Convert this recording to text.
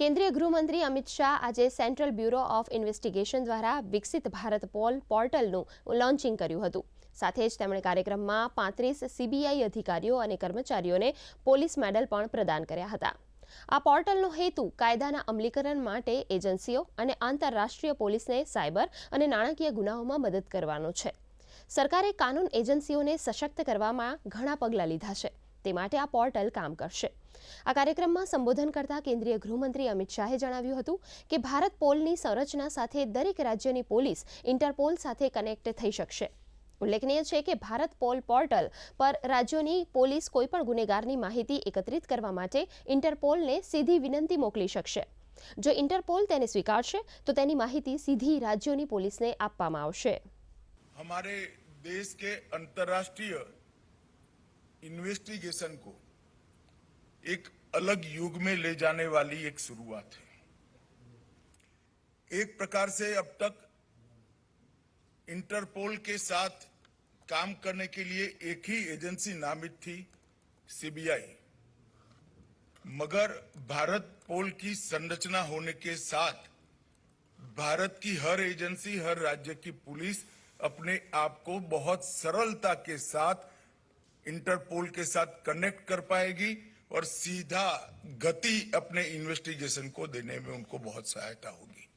કેન્દ્રીય ગૃહમંત્રી અમિત શાહ આજે સેન્ટ્રલ બ્યુરો ઓફ ઇન્વેસ્ટિગેશન દ્વારા વિકસિત ભારત પોલ પોર્ટલનું લોન્ચિંગ કર્યું હતું. સાથે જ તેમણે કાર્યક્રમમાં પાંત્રીસ સીબીઆઈ અધિકારીઓ અને કર્મચારીઓને પોલીસ મેડલ પણ પ્રદાન કર્યા હતા. આ પોર્ટલનો હેતુ કાયદાના અમલીકરણ માટે એજન્સીઓ અને આંતરરાષ્ટ્રીય પોલીસને સાયબર અને નાણાકીય ગુનાઓમાં મદદ કરવાનો છે. સરકારે કાનૂન એજન્સીઓને સશક્ત કરવામાં ઘણા પગલાં લીધા છે. તે માટે આ પોર્ટલ કામ કરશે. આ કાર્યક્રમમાં સંબોધન કરતા કેન્દ્રીય ગૃહમંત્રી અમિત શાહે જણાવ્યું હતું કે ભારત પોલની સંરચના સાથે દરેક રાજ્યની પોલીસ ઇન્ટરપોલ સાથે કનેક્ટ થઈ શકશે. ઉલ્લેખનીય છે કે ભારત પોલ પોર્ટલ પર રાજ્યોની પોલીસ કોઈપણ ગુનેગારની માહિતી એકત્રિત કરવા માટે ઇન્ટરપોલને સીધી વિનંતી મોકલી શકશે. જો ઇન્ટરપોલ તેને સ્વીકારશે, તો તેની માહિતી સીધી રાજ્યોની પોલીસને આપવામાં આવશે. દેશ કે અંતરરાષ્ટ્રીય इन्वेस्टिगेशन को एक अलग युग में ले जाने वाली एक शुरुआत है। एक प्रकार से अब तक इंटरपोल के साथ काम करने के लिए एक ही एजेंसी नामित थी, सीबीआई। मगर भारत पोल की संरचना होने के साथ भारत की हर एजेंसी, हर राज्य की पुलिस अपने आप को बहुत सरलता के साथ इंटरपोल के साथ कनेक्ट कर पाएगी और सीधा गति अपने इन्वेस्टिगेशन को देने में उनको बहुत सहायता होगी